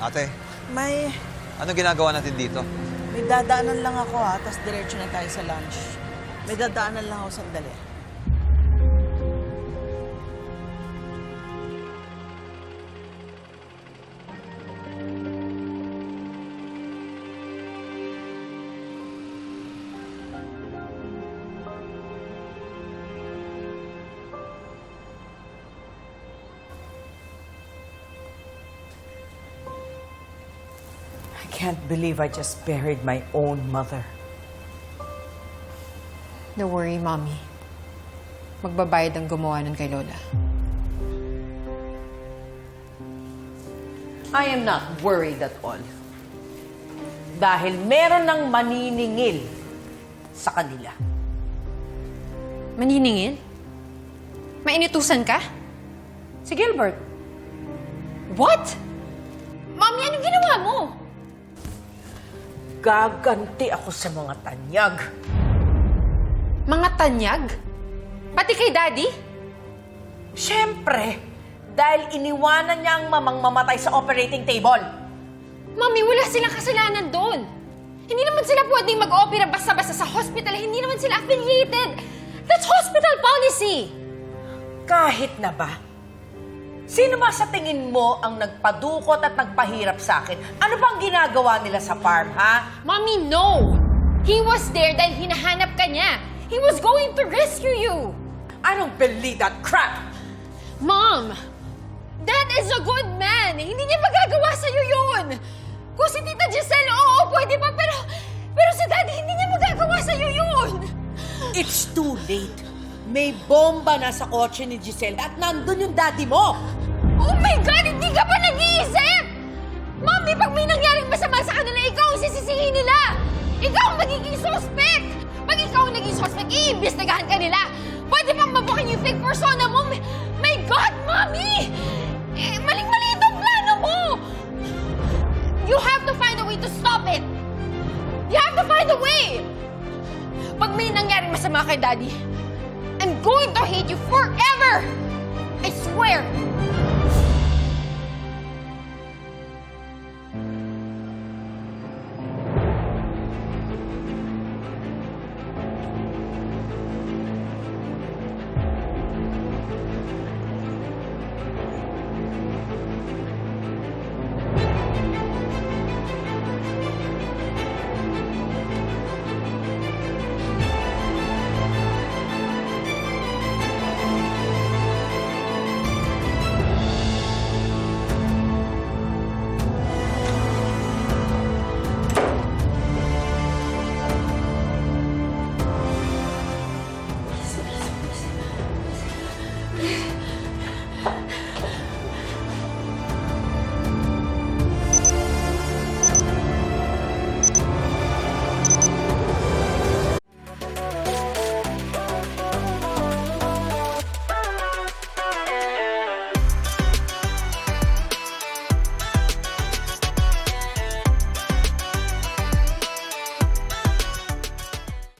Ate, May, anong ginagawa natin dito? may dadaanan lang ako ha, tapos diretso na tayo sa lunch. May dadaanan lang ako sandali. Can't believe I just buried my own mother. Don't worry, Mommy. Magbabayad ang gumawa nun kay Lola. I am not worried at all. Dahil meron ng maniningil sa kanila. Maniningil? Mainitusan ka? Si Gilbert, What? Mommy, anong ginawa mo? Gaganti ako sa mga tanyag. Mga tanyag? Pati kay Daddy? Siyempre, dahil iniwanan niya ang mamang mamatay sa operating table. Mommy, wala silang kasalanan doon. Hindi naman sila pwedeng mag-opera basta-basta sa hospital. Hindi naman sila affiliated. That's hospital policy. Kahit na ba? Sino ba sa tingin mo ang nagpadukot at nagpahirap sa akin? Ano bang ginagawa nila sa farm, ha? Mommy, no! He was there dahil hinahanap ka niya. He was going to rescue you. I don't believe that crap! Mom! Dad is a good man! Hindi niya magagawa sa'yo yun! Kung si Tita Giselle, oo, pwede pa, pero... Pero si Daddy, hindi niya magagawa sa'yo yun! It's too late. May bomba na sa kotse ni Giselle at nandun yung daddy mo. Oh my God! Hindi ka pa nag-iisip! Mommy, pag may nangyaring masama sa kanila, ikaw ang sisisihin nila! Ikaw ang magiging suspect! Pag ikaw ang naging suspect, iimbestigahan ka nila! Pwede pang mabukin yung fake persona mo! My, God, Mommy! Eh, maling-mali itong plano mo! You have to find a way to stop it! You have to find a way! Pag may nangyaring masama kay Daddy, I'm going to hate you forever! I swear!